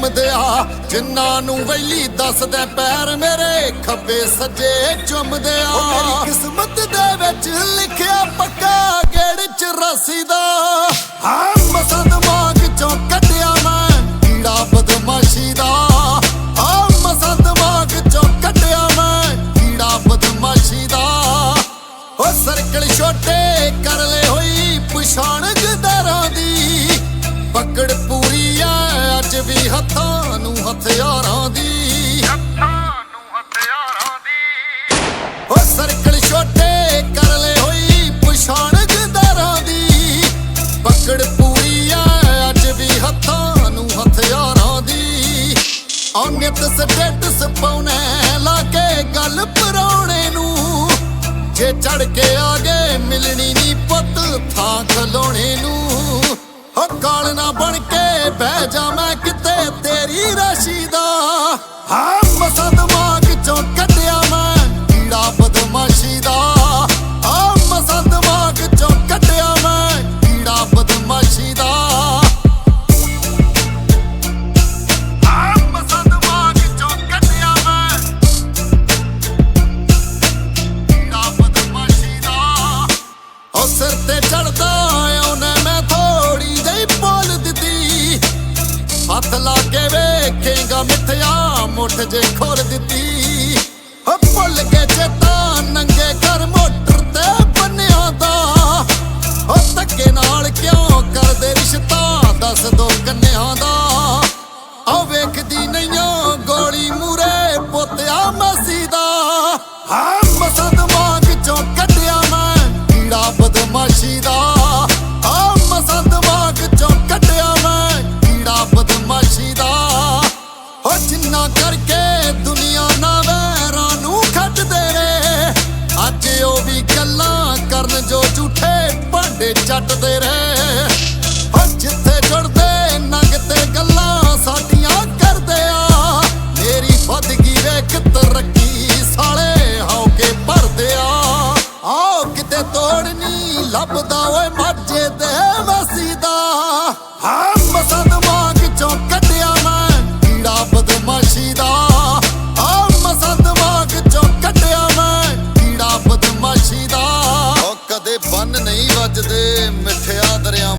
ਘੁੰਮਦਿਆ ਜਿੰਨਾਂ ਨੂੰ ਵੈਲੀ ਦੱਸਦੇ ਪੈਰ ਮੇਰੇ ਖੱਬੇ ਸੱਜੇ ਚੁੰਮਦੇ ਆ ਮੇਰੀ ਕਿਸਮਤ ਦੇ ਵਿੱਚ ਲਿਖਿਆ ਪੱਕਾ ਗੇੜ 84 ਦਾ ਹਾਂ ਮਸਾਂ ਦਿਮਾਗ ਚੋਂ ਕੱਢਿਆ ਮੈਂ ਕੀੜਾ ਬਦਮਾਸ਼ੀ ਦਾ। ਹਾਂ ਮਸਾਂ ਦਿਮਾਗ ਚੋਂ ਕੱਢਿਆ ਮੈਂ ਕੀੜਾ ਬਦਮਾਸ਼ੀ ਦਾ। ਉਹ ਸਰਕਲ ਛੋਟੇ ਕਰ ਲੈ ਹੋਈ ਪਛਾਣ ਹਥਿਆਰਾਂ ਦੀ। ਉਹ ਸਰਕਲ ਛੋਟੇ ਕਰ ਲੈ ਹੋਈ ਪਛਾਣ ਗਦਾਰਾਂ ਦੀ। ਪਕੜ ਪੂਰੀ ਐ ਅੱਜ ਵੀ ਹੱਥਾਂ ਨੂੰ ਹਥਿਆਰਾਂ ਦੀ। ਔਨਿਤ ਸਟੇਟਸ ਪਾਉਣੇ ਲਾ ਕੇ ਗੱਲ ਪਰੌਣੇ ਨੂੰ। ਜੇ ਚੜ ਕੇ ਆ ਗਏ ਮਿਲਣੀ ਨਹੀਂ ਪੁੱਤ ਥਾਂ ਖਲੋਣੇ ਨੂੰ। ਹੋ ਕਾਲ ਨਾ ਬਣ ਕੇ ਬਹਿ ਜਾ ਮੈਂ ਕਿਤੇ ਤੇਰੀ ਰਾਸ਼ੀ ਦਾ। ਹਾਂ। ਵੇਖੇਗਾ ਮਿੱਥਿਆ ਮੁੱਠ ਜੇ ਖੋਲ ਦਿੱਤੀ। ਝੂਠੇ ਭਾਂਡੇ ਚੱਟਦੇ ਰਹੇ। ਵੱਜਦੇ ਮਿੱਠਿਆ ਦਰਿਆ